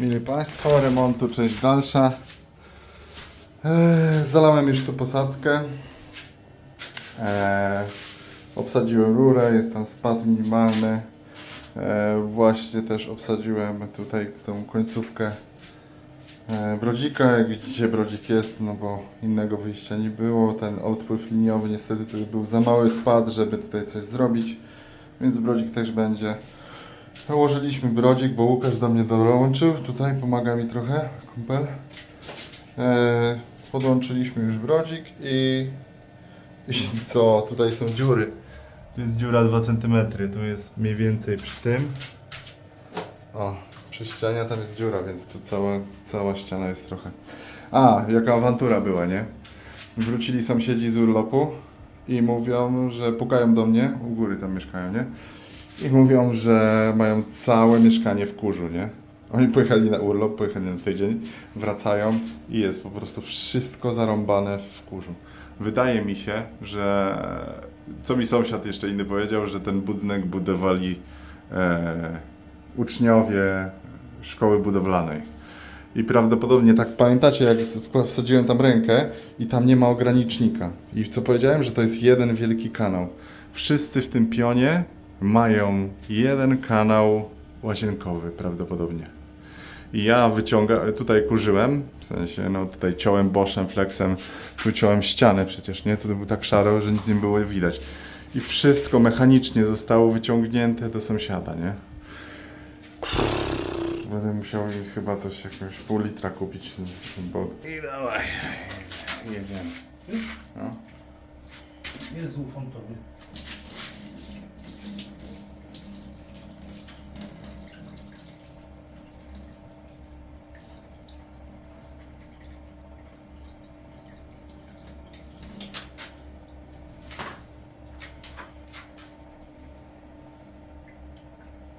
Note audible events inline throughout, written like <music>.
Mili Państwo, remontu część dalsza. Eee, zalałem już tu posadzkę. Eee, obsadziłem rurę, jest tam spad minimalny. Eee, właśnie też obsadziłem tutaj tą końcówkę eee, brodzika. Jak widzicie brodzik jest, no bo innego wyjścia nie było. Ten odpływ liniowy niestety tu był za mały spad, żeby tutaj coś zrobić. Więc brodzik też będzie. Położyliśmy brodzik, bo Łukasz do mnie dołączył. Tutaj pomaga mi trochę, kumpel. E, podłączyliśmy już brodzik i, i co? Tutaj są dziury. Tu jest dziura 2 cm, tu jest mniej więcej przy tym. O, przy ścianie tam jest dziura, więc tu cała, cała ściana jest trochę. A, jaka awantura była, nie? Wrócili sąsiedzi z urlopu i mówią, że pukają do mnie, u góry tam mieszkają, nie? I mówią, że mają całe mieszkanie w kurzu, nie? Oni pojechali na urlop, pojechali na tydzień, wracają i jest po prostu wszystko zarąbane w kurzu. Wydaje mi się, że co mi sąsiad jeszcze inny powiedział, że ten budynek budowali e, uczniowie szkoły budowlanej. I prawdopodobnie tak pamiętacie, jak wsadziłem tam rękę i tam nie ma ogranicznika. I co powiedziałem, że to jest jeden wielki kanał. Wszyscy w tym pionie mają jeden kanał łazienkowy prawdopodobnie. I ja wyciąga, tutaj kurzyłem, w sensie no tutaj ciąłem boszem, flexem, tu ścianę przecież, nie? Tu był tak szaro, że nic nie było widać. I wszystko mechanicznie zostało wyciągnięte do sąsiada, nie? Będę musiał chyba coś, jakiegoś pół litra kupić, bo... I dawaj, jedziemy. No. Jest ufontowy.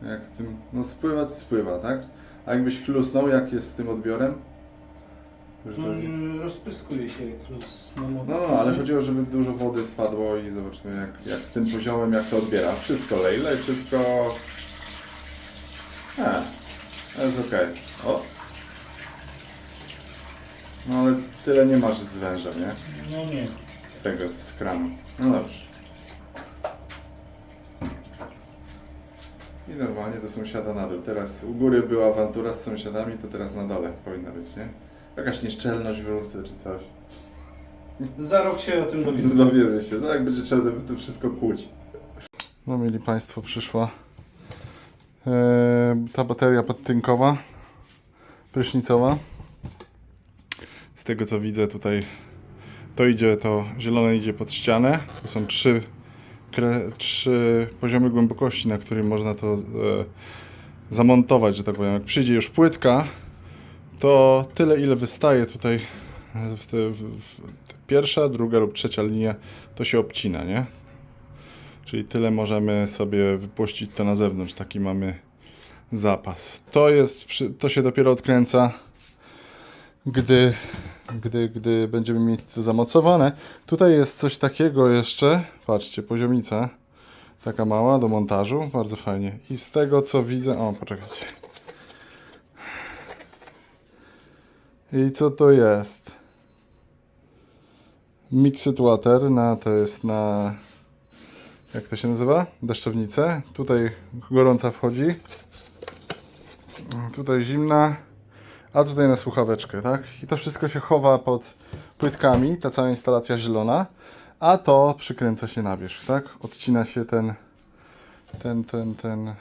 Jak z tym, no spływać spływa, tak? A jakbyś chlusnął, jak jest z tym odbiorem? Już No, zrobi- rozpryskuje się plus na. No, no, ale chodziło, żeby dużo wody spadło i zobaczmy jak, jak z tym poziomem, jak to odbiera. Wszystko lej, lej, wszystko... A, to jest okej. O! No ale tyle nie masz z węża, nie? No nie. Z tego, z kranu. No dobrze. I normalnie do sąsiada na dół. Teraz u góry była awantura z sąsiadami, to teraz na dole powinna być, nie? Jakaś nieszczelność w rurce czy coś. Za rok się o tym dowiemy. <laughs> Dowiemy się, jak będzie trzeba to, to wszystko kłuć. No mieli Państwo, przyszła e, ta bateria podtynkowa, prysznicowa. Z tego co widzę tutaj to idzie, to zielone idzie pod ścianę. To są trzy, trzy poziomy głębokości, na którym można to e, zamontować, że tak powiem. Jak przyjdzie już płytka, to tyle ile wystaje tutaj e, w te, w, w, pierwsza, druga lub trzecia linia to się obcina, nie? Czyli tyle możemy sobie wypuścić to na zewnątrz, taki mamy zapas. To jest, to się dopiero odkręca, gdy, gdy, gdy będziemy mieć to zamocowane. Tutaj jest coś takiego jeszcze, patrzcie, poziomica, taka mała do montażu, bardzo fajnie. I z tego co widzę, o poczekajcie. I co to jest? Mixed Water, na, to jest na, jak to się nazywa? Deszczownicę. Tutaj gorąca wchodzi. Tutaj zimna. A tutaj na słuchaweczkę, tak? I to wszystko się chowa pod płytkami, ta cała instalacja zielona. A to przykręca się na wierzch, tak? Odcina się ten, ten, ten, ten,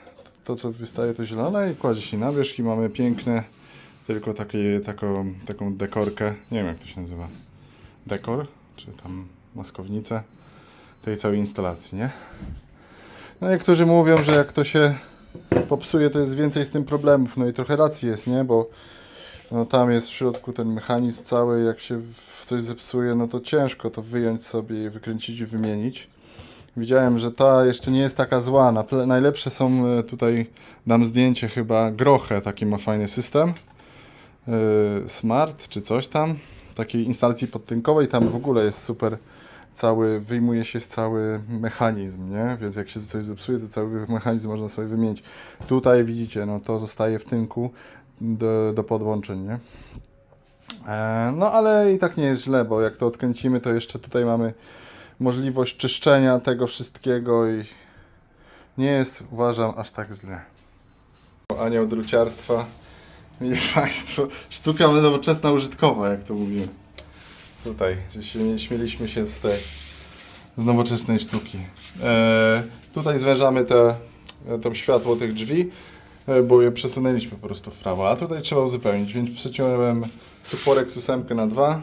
to co wystaje to zielone i kładzie się na wierzch i mamy piękne, tylko takie, taką, taką dekorkę, nie wiem jak to się nazywa dekor, czy tam maskownicę tej całej instalacji, nie? No niektórzy mówią, że jak to się popsuje, to jest więcej z tym problemów, no i trochę racji jest, nie? Bo no, tam jest w środku ten mechanizm cały, jak się coś zepsuje, no to ciężko to wyjąć sobie i wykręcić i wymienić. Widziałem, że ta jeszcze nie jest taka zła. Najlepsze są e, tutaj, dam zdjęcie chyba, Groche, taki ma fajny system. Yy, Smart czy coś tam, takiej instalacji podtynkowej, tam w ogóle jest super cały, wyjmuje się cały mechanizm, nie? Więc jak się coś zepsuje, to cały mechanizm można sobie wymienić. Tutaj widzicie, no to zostaje w tynku. do, do podłączeń, nie? E, no ale i tak nie jest źle, bo jak to odkręcimy, to jeszcze tutaj mamy możliwość czyszczenia tego wszystkiego i nie jest, uważam, aż tak źle. Anioł druciarstwa, widzicie Państwo, sztuka nowoczesna użytkowa, jak to mówimy. Tutaj, że się nie śmieliśmy się z tej, z nowoczesnej sztuki. E, tutaj zwężamy te, to światło tych drzwi, e, bo je przesunęliśmy po prostu w prawo, a tutaj trzeba uzupełnić, więc przeciąłem suporek ósemkę na 2.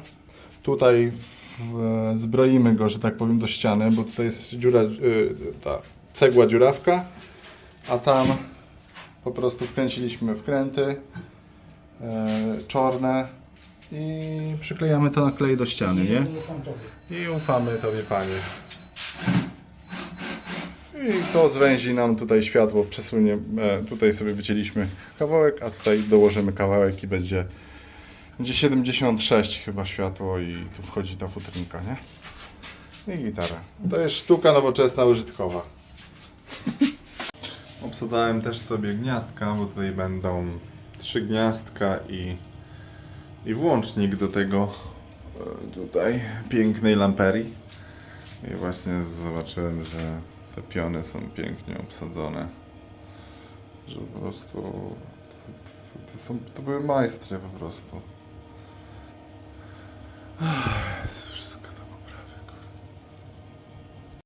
Tutaj w, e, zbroimy go, że tak powiem, do ściany, bo tutaj jest dziura, e, ta cegła dziurawka, a tam po prostu wkręciliśmy wkręty e, czarne i przyklejamy to na klej do ściany, nie? I ufamy Tobie, Panie. I to zwęzi nam tutaj światło, przesunie. E, tutaj sobie wycięliśmy kawałek, a tutaj dołożymy kawałek i będzie, będzie 76 chyba światło i tu wchodzi ta futrynka, nie? I gitara. To jest sztuka nowoczesna, użytkowa. <laughs> Obsadzałem też sobie gniazdka, bo tutaj będą trzy gniazdka i, i włącznik do tego e, tutaj pięknej lamperii. I właśnie zobaczyłem, że te piony są pięknie obsadzone. Że po prostu to, to, to, są, to były majstry po prostu.